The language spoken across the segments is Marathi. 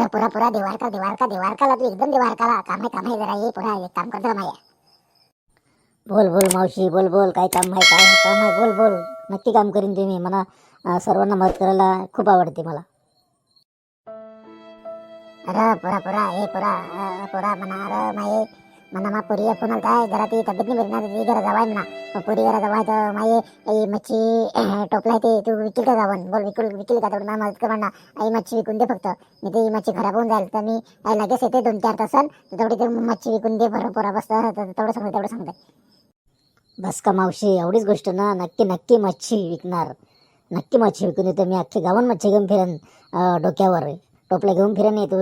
अरे पुरा पुरा दिवारका दिवारका दिवारकाला तू एकदम दिवारकाला. काम आहे काम आहे जरा ये पुरा एक काम करतो माया बोल बोल मावशी बोल बोल काय काम आहे काय काम आहे बोल बोल. नक्की काम करीन तुम्ही मला अं, सर्वांना मदत करायला खूप आवडते मला. अरे पुरा पुरा हे पुरा अ, पुरा म्हणा अरे माये. म्हणा मा पुरी फोन काय? जरा ती तब्येत नाही बरी ना ती घरा जावाय म्हणा. मग पुरी घरा आहे तर माई आई मच्छी टोपला ते तू विकील का जावन बोल विकूल विकील का? तेवढं मला मदत कर म्हणा आई मच्छी विकून दे फक्त. मी ती मच्छी खराब होऊन जाईल तर मी आई लगेच येते दोन चार तासन तेवढी ते मच्छी विकून दे बरं पोरा बस. तेवढं सांगते तेवढं सांगते. बस का मावशी एवढीच गोष्ट ना. नक्की नक्की मच्छी विकणार. नक्की मच्छी विकून देतो मी. अख्खी गावन मच्छी घेऊन फिरेन डोक्यावर. टोपल्या घेऊन फिरेन येतो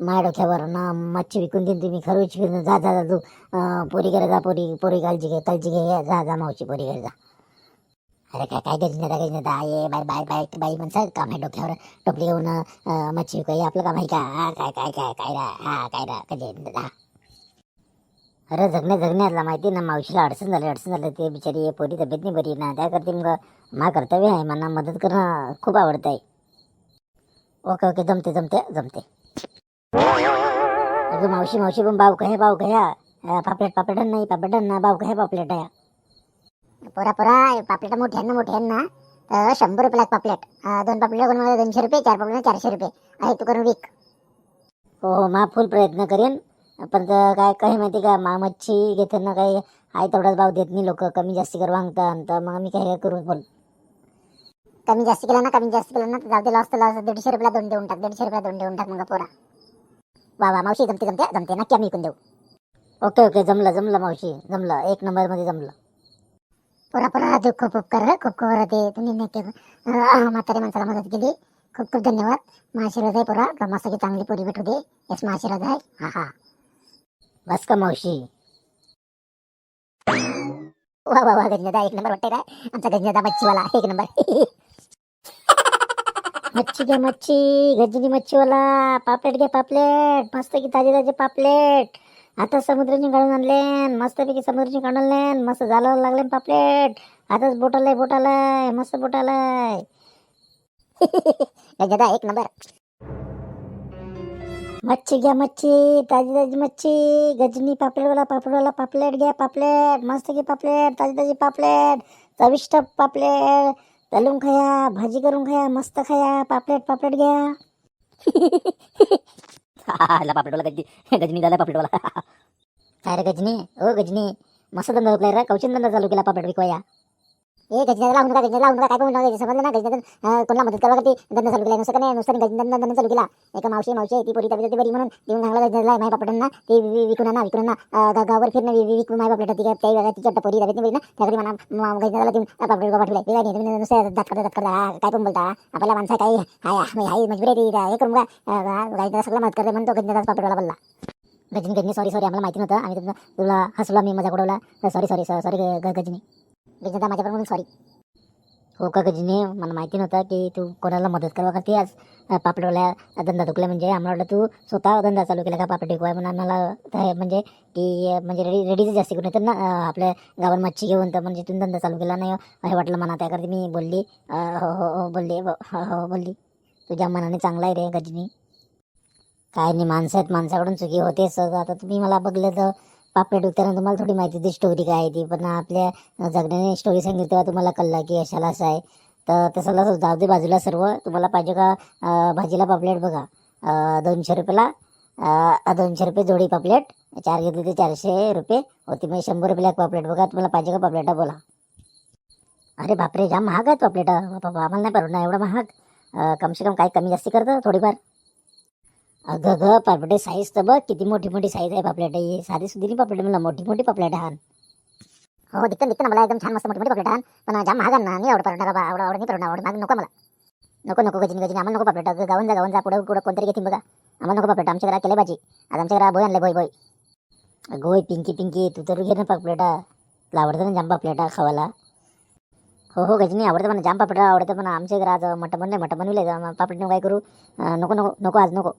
माया डोक्यावर ना मच्छी विकून देईन तुम्ही खरंच फिरून जा जा जा तू. पोरी घरी जा पोरी पोरी कालची घे काळजी घे जा जा मावशी पोरी घरी जा. अरे काय काय गजनेता गजनेता ये बाय बाय बाय बाई म्हणसा काम आहे डोक्यावर. टोपली घेऊन मच्छी विकाय आपलं काम आहे का? हा काय काय काय काय रा हा काय रा गजनेता अरे जगण्या जगण्यातला माहिती ना मावशीला अडचण झाली अडचण झाली ते बिचारी पोरी तब्येत नाही बरी ना त्याकरती मग मा कर्तव्य आहे मला मदत करणं खूप आवडत आहे ओके ओके जमते जमते जमते. अगं मावशी मावशी पण बाव कहे बाव कह्या पापलेट पापलेट नाही पापलेट ना बाव कहे पापलेट आहे. पोरा पोरा पापलेट मोठे ना मोठे ना तर शंभर रुपयाला पापलेट दोन पापलेट कोण मला दोनशे रुपये चार पापलेट चारशे रुपये. आहे तू करून विक. हो हो मा फुल प्रयत्न करेन. पण तर काय काही माहिती का मा मच्छी घेताना काही आहे तेवढाच भाव देत नाही लोक. कमी जास्ती कर मागतात तर मग मी काय करू बोल कमी जास्त केला ना कमी जास्त केला ना जाऊ दे लॉस तर लॉस दीडशे रुपयाला दोन देऊन टाक दीडशे रुपयाला दोन देऊन टाक मग पोरा. वा वा मावशी जमते जमते जमते नक्की आम्ही विकून देऊ. ओके ओके जमलं जमलं मावशी जमलं. एक नंबरमध्ये जमलं. पुरा पुरा खूप खूप कर खूप खूप ते तुम्ही नक्की अं, म्हाताऱ्या माणसाला मदत केली. खूप खूप धन्यवाद. मा आशीर्वाद आहे पुरा ब्रह्मासाठी चांगली पोरी भेटू दे. यस मा आशीर्वाद आहे. हा हा. बस का मावशी? वा वा वा गजनेदा एक नंबर वाटते काय आमचा गजनेदा मच्छीवाला एक नंबर. मच्छी घ्या मच्छी गजनी मच्छीवाला पापलेट घ्या पापलेट मस्त की ताजे ताजे पापलेट. आता समुद्राची काढून आणले मस्तपैकी समुद्राची काढून आणले मस्त झालं लागले पापलेट. आताच बोटालाय बोटालाय मस्त बोटालाय गजनेदा एक नंबर. मच्छी घ्या मच्छी ताजी ताजी मच्छी गजनी पापलेटवाला पापलेटवाला पापलेट घ्या पापलेट मस्त की पापलेट ताजी ताजी पापलेट चविष्ट पापलेट. तलून खाया भाजी करून खाया मस्त खाया पापलेट पापलेट घ्या. पापलेटवाला गजनी. गजनी झाला पापलेटवाला. काय रे गजनी ओ गजनी मस्त धंदा होतलाय रे कौशन धंदा चालू केला पापलेट विकवाया. ए गजनेदा लावून नका गजनेदा लावून नका काय पण लावून समजलं ना गजनेदा कोणाला मदत करावं ती धंदा चालू केला नुसतं का नाही नुसतं गजनेदा धंदा चालू केला? एका मावशी मावशी आहे, ती पोरी तब्येत बरी म्हणून देऊन चांगला गजनेदा माय पापडांना ती विकून आणा विकून आणा अं, गावावर फिरणं वि- वि- विकून माय पापड ती काही वेळा तिच्या पोरी तब्येत बरी ना? त्यासाठी म्हणा म- देऊन ती पापड पाठवले काय नाही नुसतं दात करता दात करता काय पण बोलता आपल्याला माणसा काही हाय हाय मजबुरी आहे ती हे करून का गजनेदा सगळं मदत करते म्हणतो गजनेदा पापडवाला बोलला. गजनी गजनी सॉरी सॉरी आम्हाला माहिती नव्हतं आम्ही तुला हसलो मी मजा उडवला. Sorry sorry sorry Ghajini. गजनेदा माझ्या म्हणून सॉरी हो का गजनी मला माहिती नव्हतं की तू कोणाला मदत करावं का ती आज पापडवाल्या धंदा दुखला म्हणजे आम्हाला वाटलं तू स्वतः धंदा चालू केला का पापड टिकवाय म्हणून? आम्हाला म्हणजे की म्हणजे रेडी रेडीचं जास्त करून येतात ना आपल्या गावात मच्छी घेऊन तर म्हणजे तू धंदा चालू केला नाही हो? हे? वाटलं मला त्याकरता मी? बोलली. हो हो हो बोलली. हो हो हो बोलली. तुझ्या मनाने चांगला आहे रे गजनी. काय नाही माणसं आहेत माणसाकडून चुकी होतेच आता तुम्ही मला बघलं तर पापलेट विकताना तुम्हाला थोडी माहिती दे स्टोरी काय आहे ती. पण आपल्या जगण्याने स्टोरी सांगितली तेव्हा तुम्हाला कळलं की अशाला असं आहे. तर तसंला जाऊ दे बाजूला सर्व. तुम्हाला पाहिजे का भाजीला पापलेट बघा. दोनशे रुपयाला दोनशे रुपये जोडी पापलेट. चार घेतली ते चारशे रुपये. होती म्हणजे शंभर रुपयाला एक पापलेट बघा. तुम्हाला पाहिजे का पापलेटा बोला. अरे बापरे जाम महाग आहेत पापलेटा. बाबा आम्हाला नाही परवडणार एवढं महाग. कमसे कम काय कमी जास्ती करतं थोडीफार. अगं ग पापडे साईज तर बघ किती मोठी मोठी साईज आहे पापलेट ही साधी सुधी नाही पापलेट मला मोठी मोठी पापलेट आहे हो दिक्कत दिक्कत मला एकदम छान मस्त मोठी मोठी पापलेट आण पण जाम महाग ना नाही आवड परवडणार बाबा आवड आवड नाही परवडणार आवड महाग नको मला. नको नको गजिनी गजिनी आम्हाला नको पापलेट अगं गावून जा गावून जा पुढे कुठं कोणतरी घेतील बघा. आम्हाला नको पापलेट आमच्या घरात केले भाजी. आज आमच्या घरात भोय आणले भोय भोय अगं होय पिंकी पिंकी तू तर घे ना पापलेटा तुला आवडतं ना जाम पापलेटा खावाला हो हो गजनी आवडतं मला जाम पापलेटा आवडतं पण आमच्या घरात आज मटण पण नाही मटण बनवले पापलेट काय करू? नको नको नको आज नको.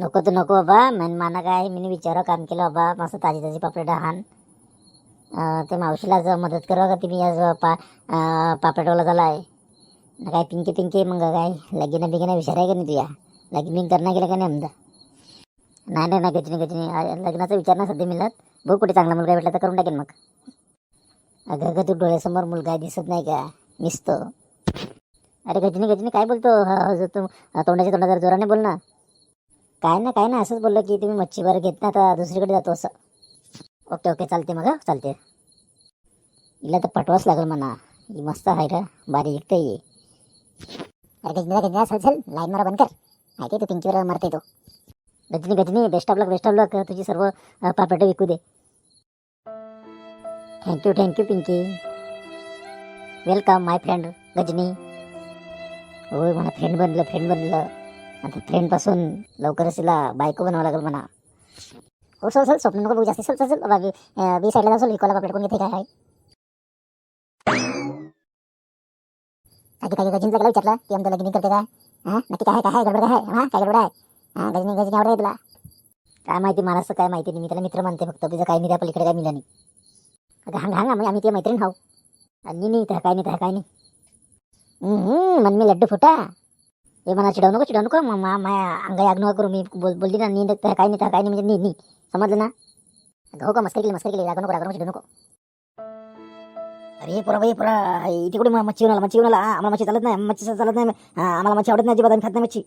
नको तर नको बाबा. मन माना काय मी विचारा काम केलं बाबा. मस्त ताजी ताजी पापलेट हान ते मावशीला आज मदत करा का तुम्ही? आज पा अं, पापलेटवाला झाला आहे काय पिंकी पिंकी मग काय? लगीन बिगीन विचार आहे का नाही तुझ्या लगीन बिन करणं गेलं का नाही आमदा नाही नाही नाही गजनी गजनी. कधी लग्नाचा विचार ना सध्या मिळत. बघ कुठे चांगला मुलगा भेटला तर करून टाकेन मग. अगं अगं तू डोळ्यासमोर मुलगा दिसत नाही का? निसतो अरे गजनी गजनी काय बोलतो? तू तोंडाच्या तोंडा जरा जोराने बोल ना. काय ना काय ना असंच बोललं की तुम्ही मच्छी बरं घेत ना आता दुसरीकडे जातो असं. ओके ओके चालते मग चालते हिला तर पटवाच लागेल म्हणा. ही मस्त आहे रा बारी ऐकते ये अरे गजनीला गजनीला चल चल लाईन मारा बंद कर. माहिती तू पिंकीवर मारते तो? Gajni Gajni best of luck best of luck तुझी सर्व अ, विकू दे. Thank you thank you Pinky. Welcome my friend Gajni. होय मला फ्रेंड बनलं फ्रेंड बनलं. म्हणजे आता फ्रेंडपासून लवकरच तिला बायको बनावं लागेल म्हणा. हो चल चल स्वप्न नको बघू जास्त. चल चल चल बाबी बी साईडला जाऊ चल विकवायला आपल्याला कोण घेते काय आहे आधी काही गजनीचा गेला विचारलं की आमचं लग्न करते काय? हा? नक्की काय काय गडबड काय आहे हा? काय गडबड आहे? हा गजनी गजनी आवडत तुला? काय माहिती मला असं काय माहिती नाही. मी त्याला मित्र मानते फक्त. तुझं काय नाही त्या पलीकडे काय मिळालं नाही. अगं हांग हांग आम्ही आम्ही ते मैत्रीण हाव आणि नाही तर काय नाही तर काय नाही. मन मी लड्डू फुटा. हे मला चिडवू नको चिडवू नको. मग माया अंगाई आग करू. मी बोल बोलली ना नी त्या काय नाही त्या काय नाही म्हणजे नी नी समजलं ना? अगं हो का मस्करी केली मस्करी केली. रागू नको रागू नको चिडू नको. अरे पोरा बाई पोरा. इथे कुठे मच्छी येऊन आला मच्छी येऊन आला? आम्हाला मच्छी चालत नाही मच्छी चालत नाही. आम्हाला मच्छी आवडत नाही अजिबात आम्ही खात नाही मच्छी.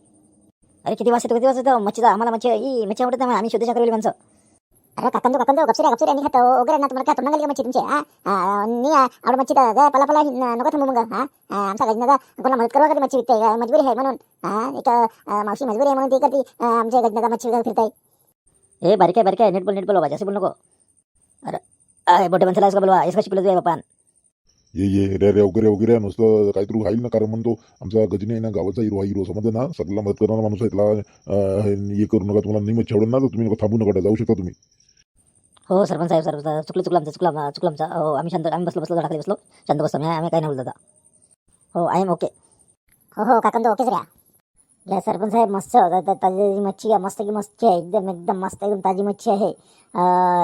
अरे किती वाजता किती वाजता मच्छीचा आम्हाला मच्छी ई मच्छी आवडत नाही आम्ही शुद्ध शाकाहारी माणसं. अरे काकंदो काकंदो गपसुऱ्या गपसुऱ्या नाही खात. वगैरे ना तुम्हाला काय तोंड मच्छी तुमची हा? नी आवड मच्छी तर पला पला नको थांबू मग हा? आमचा गजनाचा कोणाला मदत करवा कधी मच्छी विकते? मजबुरी आहे म्हणून. हा एक मावशी मजबुरी आहे म्हणून ती करते. आमच्या गजनाचा मच्छी फिरताय. हे बारीक आहे बारीक आहे नेट बोल नेट बोल बाबा जास्त बोल नको. अरे बोटे मोठे माणसाला का बोलवा? इसका शिकलो तुझ्या बापान ये ये रे रे वगैरे वगैरे नुसतं काहीतरी व्हाईल ना कारण म्हणतो. आमचा गजनी आहे ना गावाचा हिरो हा हिरो समजलं ना सगळ्याला मदत करणारा माणूस आहे त्याला हे करू नका तुम्हाला नाही छेवडून ना तर तुम्ही थांबू नका जाऊ शकता तुम्ही. हो सरपंच साहेब सरपंच चुकलं चुकलं आमचं चुकलं चुकलं आमचं. हो आम्ही शांत आम्ही बसलो बसलो झाडाखाली बसलो. शांत बसलो आम्ही आम्ही काही नाही बोलत हो आय एम ओके हो हो काकांत ओकेच ऱ्या या सरपंच साहेब मस्त ताजी मच्छी मस्त की मच्छी आहे. एकदम एकदम मस्त एकदम ताजी मच्छी आहे.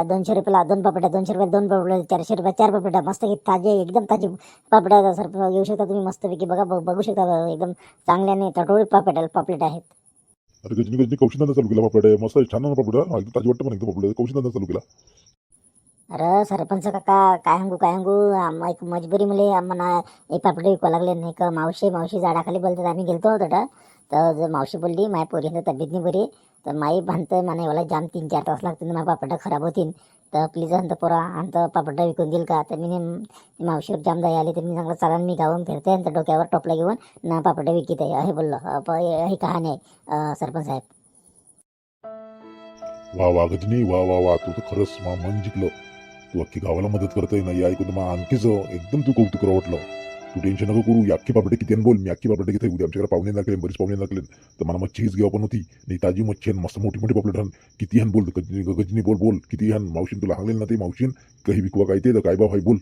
दोनशे रुपयाला दोन पापड्या दोनशे रुपयाला दोन पापड्या चारशे रुपया चार पापड्या. मस्त की ताजे एकदम ताजी पापड्या सरपंच घेऊ शकता तुम्ही मस्तपैकी. बघा बघ- बघू शकता. एकदम चांगल्याने टटोळी पापड पापलेट आहेत. अरे गजनी गजनी चालू केला पापड मस्त छान ना एकदम ताजी वाटतं पण एकदम चालू केला. अरे सरपंच काका काय सांगू काय आम- एक मजबुरी मुले आम्हाला एक पापड विकवा लागले. नाही का मावशी मावशी झाडाखाली बोलतात. आम्ही गेलतो होतो तर जर मावशी बोलली माझ्या पोरीनं तब्येत नाही बरी तर माई भानतं मला मला जाम तीन चार तास लागतील माझ्या पापड खराब होतील. तर प्लीज अंत पोरा अंत पापड विकून देईल का? तर मी मावशीवर जाम दया आली तर मी चांगलं चालन मी गावून फिरते आणि डोक्यावर टोपला घेऊन ना पापड विकत आहे. हे बोललो. प- ही कहाणी आहे सरपंच साहेब. वा वा गजनी वा वा वा तू तर खरंच मा मन जिंकलं. तू अख्खी गावाला मदत करतोय ना या ऐकून मला आणखीच एकदम तू कौतुक वाटलं तू टेन्शन नको करू अख्खी पापडे किती बोल मी अख्खी पापडे किती उद्या आमच्याकडे पाहुणे लागले बरीच पाहुणे लागले तर मला मच्छी हीच घेऊ पण होती. नाही ताजी मच्छी आणि मस्त मोठी मोठी पापलेट हन किती हन बोल गजनी बोल बोल. किती हन मावशीन तुला सांगलेल ना ते मावशीन. काही विकवा काय ते तर काय बा भाई बोल.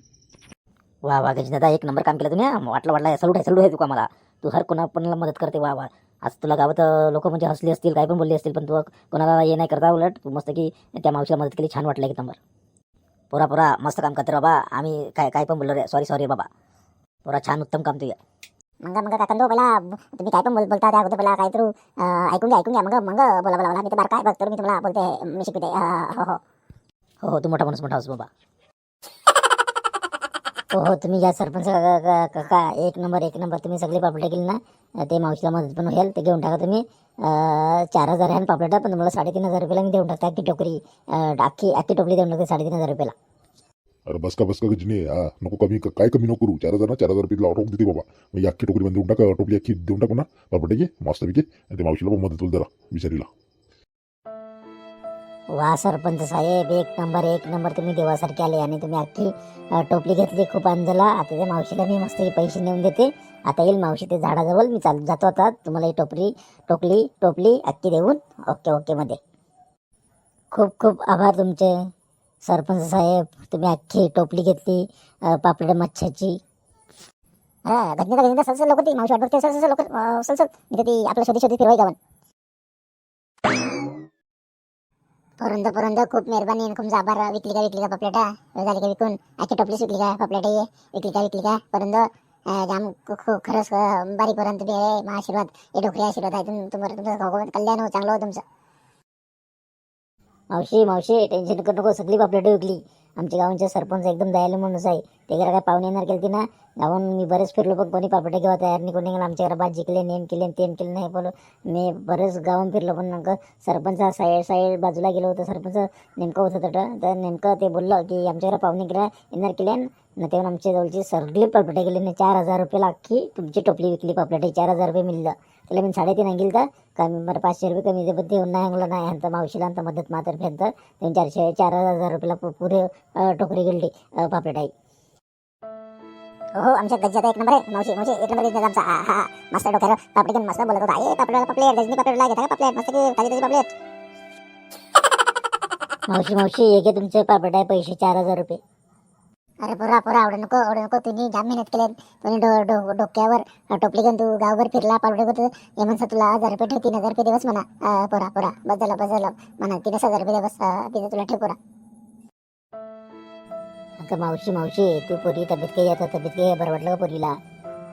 वा वा दादा एक नंबर काम केलं तुम्ही वाटलं वाटलं सलूट आहे सलूट आहे तुका मला. तू हर कोणा कोणाला मदत करते वा वा. आज तुला गावात लोक म्हणजे हसली असतील काय पण बोलले असतील पण तू कोणाला हे नाही करता उलट. तू मस्त की त्या मावशीला मदत केली छान वाटलं एक नंबर. पुरा पुरा मस्त काम करते बाबा. आम्ही काय काय पण बोललो रे. सॉरी सॉरी बाबा. पुरा छान उत्तम काम तुझ्या मग मग काकंदो बोला तुम्ही काय पण बोल बोलता त्या अगोदर बोला काय तर ऐकून घ्या ऐकून घ्या. मग मग बोला बोला बोला. मी तर बार काय बघतो मी तुम्हाला बोलते मी शिकवते. हो हो. हो हो तू मोठा माणूस मोठा बाबा. हो हो तुम्ही या सरपंच काका एक नंबर एक नंबर तुम्ही सगळे पापलेट केली ना ते मावशीला मदत पण होईल ते घेऊन टाका तुम्ही. चार हजार आहे पापलेट पण तुम्हाला साडेतीन हजार रुपयाला मी देऊन टाकते अख्खी टोकरी. अख्खी अख्खी टोकरी देऊन टाकते साडेतीन हजार रुपयाला. अरे बस का बस का हा नको कमी काय कमी नको करू. चार हजार ना चार हजार रुपये ऑटो देते बाबा. मग अख्खी टोकरी देऊन टाका टोपली अख्खी देऊन टाकू ना बापटे घे मस्त पैकी. आणि ते मावशीला पण मदत होईल जरा विचारीला वा सरपंच साहेब एक नंबर एक नंबर तुम्ही देवासारखे आले आणि तुम्ही अख्खी टोपली घेतली खूप अंजला. आता त्या मावशीला मी मस्त पैसे नेऊन देते. आता येईल मावशी ते झाडाजवळ. मी चाल जातो आता. तुम्हाला ही टोपली टोकली टोपली अख्खी देऊन. ओके ओके मध्ये. खूप खूप आभार तुमचे. सरपंच साहेब तुम्ही अख्खी टोपली घेतली पापलेट मच्छ्याची. हा लोक ती मावशी वाट बघते लोक ती आपल्या शोधी शोधी गावन खूप मेहरबानी. खूप जाबार. विकली का विकली का पपलेटा? झाली का विकून? आखी टोपलीच विकली का पपलेटा ये विकली का विकली का? परंतु जाम खूप खरंच बारीक पर्यंत तुम्ही. हे मा आशीर्वाद. हे डोकरी आशीर्वाद आहे. तुम- तुम्हाला तुमचं कल्याण हो चांगलं हो तुमचं. मावशी मावशी टेन्शन करू नको सगळी पापलेट विकली आमच्या गावांचे सरपंच एकदम दयालू माणूस आहे. ते जरा काय पाहुणे येणार केली ना गावून मी बरेच फिरलो पण कोणी पापलेट घेवा तयार नाही कोणी आमच्या घरात भाजी केले नेम केले तेम केले नाही बोलो मी बरेच गावून फिरलो पण नेमकं सरपंच साईड साईड बाजूला गेलो होतो सरपंच नेमकं होतं तर तर नेमकं ते बोललं की आमच्या घरात पाहुणे गेला येणार केल्यान ना तेव्हा आमच्या जवळची सगळी पापलेटे गेली ना चार हजार रुपयाला अख्खी तुमची टोपली विकली पापलेटे चार हजार रुपये मिळलं. त्याला मी साडेतीन अंगिल तर कमी बरं पाचशे रुपये कमी दे पण ते नाही अंगलं नाही अंत मावशीला अंत मदत मातर्फे अंत दोन चारशे चार हजार रुपयाला पुरे टोकरी गेली अं, पापलेट आहे हो आमच्या गज्जात एक नंबर आहे मावशी मावशी एक नंबर बिझनेस आमचा. हा हा मस्त डोक्यावर पापडी घेऊन मस्त बोलत होता. ए पापड पापलेट गजनी पापलेट लागेल का पापलेट? मस्त की ताजी ताजी पापलेट? मावशी मावशी घे तुमचे पापलेट आहे पैसे चार हजार रुपये. अरे पोरा पोरा आवडे नको आवडे नको. तुम्ही जाम मेहनत केले. तुम्ही डो डो डोक्यावर टोपली घेऊन तू गावभर फिरला पावडे होतं हे म्हणसा तुला हजार रुपये ठेव तीन हजार रुपये दिवस म्हणा. पोरा पोरा बस झाला बस झाला. म्हणा तीन हजार रुपये दिवस तिथे तुला ठेव पोरा अगं मावशी मावशी तू पोरी तब्येत काही आता तब्येत काही बरं वाटलं का पोरीला?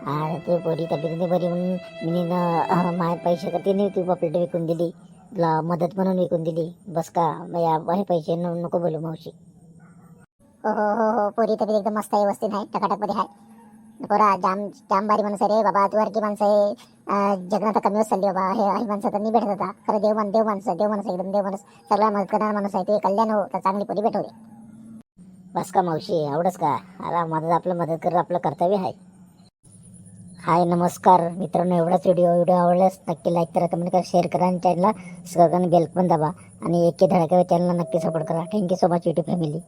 अरे तू पोरी तब्येत नाही बरी म्हणून मी न पैसे करते नाही तू पापलेट विकून दिली. तुला मदत म्हणून विकून दिली. बस का या हे पैसे नको बोलू मावशी. हो हो हो हो. पोरी तब्येत एकदम मस्त आहे व्यवस्थित आहे टकाटकमध्ये आहे. पोरा जाम जाम बारी माणसं रे बाबा तू की माणसं आहे. अं, जगण्यात कमी होत चालली बाबा हे ही माणसं तर नाही भेटत आता खरं देव मान देव माणसं देव माणसं एकदम देव माणूस. सगळ्या मदत करणारा माणूस आहे ते कल्याण हो तर चांगली पोरी भेटू बस का मावशी आवडच का? आला मदत आपलं मदत करणं आपलं कर्तव्य आहे. हाय नमस्कार. मित्रांनो एवढाच व्हिडिओ व्हिडिओ आवडल्यास नक्की लाईक करा कमेंट करा शेअर करा आणि चॅनलला सगळ्यांनी बेल पण दाबा. आणि एके धडाक्यावर चॅनलला नक्की सपोर्ट करा. Thank you so much YouTube family